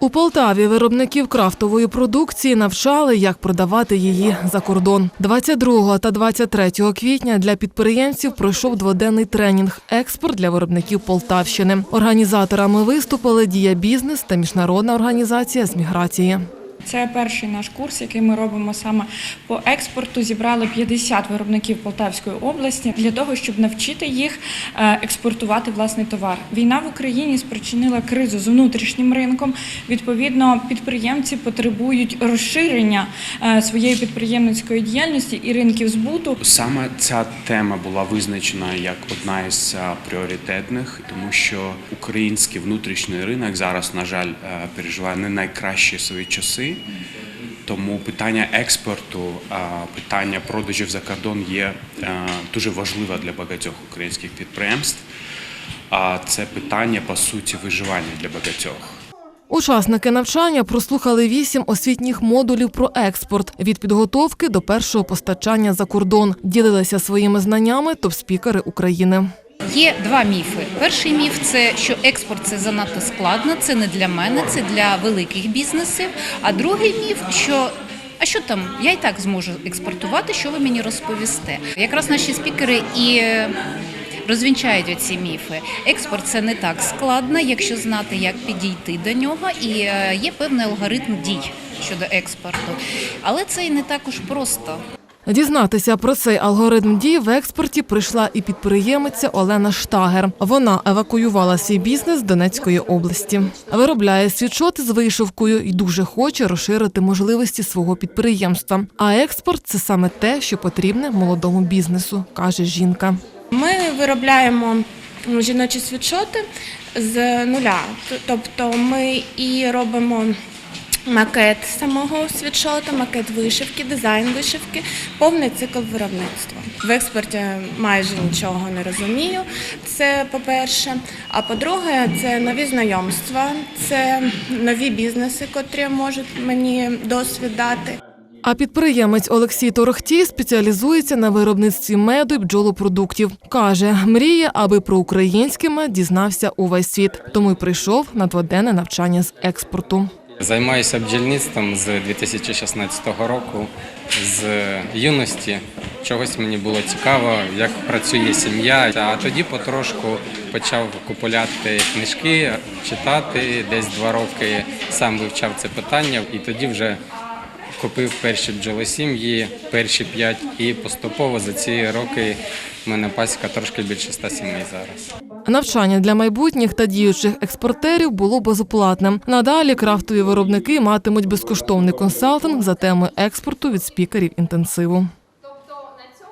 У Полтаві виробників крафтової продукції навчали, як продавати її за кордон. 22 та 23 квітня для підприємців пройшов дводенний тренінг Експорт для виробників Полтавщини. Організаторами виступили Дія Бізнес та міжнародна організація з міграції. Це перший наш курс, який ми робимо саме по експорту. Зібрали 50 виробників Полтавської області для того, щоб навчити їх е, експортувати власний товар. Війна в Україні спричинила кризу з внутрішнім ринком. Відповідно, підприємці потребують розширення е, своєї підприємницької діяльності і ринків збуту. Саме ця тема була визначена як одна із пріоритетних, тому що український внутрішній ринок зараз, на жаль, е, переживає не найкращі свої часи. Тому питання експорту, питання продажів за кордон є е, дуже важливе для багатьох українських підприємств. А це питання по суті виживання для багатьох. Учасники навчання прослухали вісім освітніх модулів про експорт від підготовки до першого постачання за кордон. Ділилися своїми знаннями топ-спікери України. Є два міфи. Перший міф це що експорт це занадто складно, це не для мене, це для великих бізнесів. А другий міф, що а що там, я і так зможу експортувати, що ви мені розповісте? Якраз наші спікери і е, розвінчають оці міфи. Експорт це не так складно, якщо знати, як підійти до нього, і е, є певний алгоритм дій щодо експорту. Але це і не також просто. Дізнатися про цей алгоритм дій в експорті прийшла і підприємиця Олена Штагер. Вона евакуювала свій бізнес з Донецької області. Виробляє світшоти з вишивкою і дуже хоче розширити можливості свого підприємства. А експорт це саме те, що потрібне молодому бізнесу, каже жінка. Ми виробляємо ну, жіночі світшоти з нуля. Тобто ми і робимо макет самого світшота, макет вишивки, дизайн вишивки, повний цикл виробництва. В експорті майже нічого не розумію. Це по-перше. А по-друге, це нові знайомства, це нові бізнеси, котрі можуть мені досвід дати. А підприємець Олексій Торохтій спеціалізується на виробництві меду й бджолопродуктів. Каже, мріє, аби про український мед дізнався увесь світ, тому й прийшов на дводенне навчання з експорту. Займаюся бджільництвом з 2016 року. З юності чогось мені було цікаво, як працює сім'я. А тоді потрошку почав купувати книжки, читати. Десь два роки сам вивчав це питання, і тоді вже купив перші бджолосім'ї, перші п'ять, і поступово за ці роки в мене пасіка трошки більше ста сімей зараз. Навчання для майбутніх та діючих експортерів було безоплатним. Надалі крафтові виробники матимуть безкоштовний консалтинг за теми експорту від спікерів інтенсиву.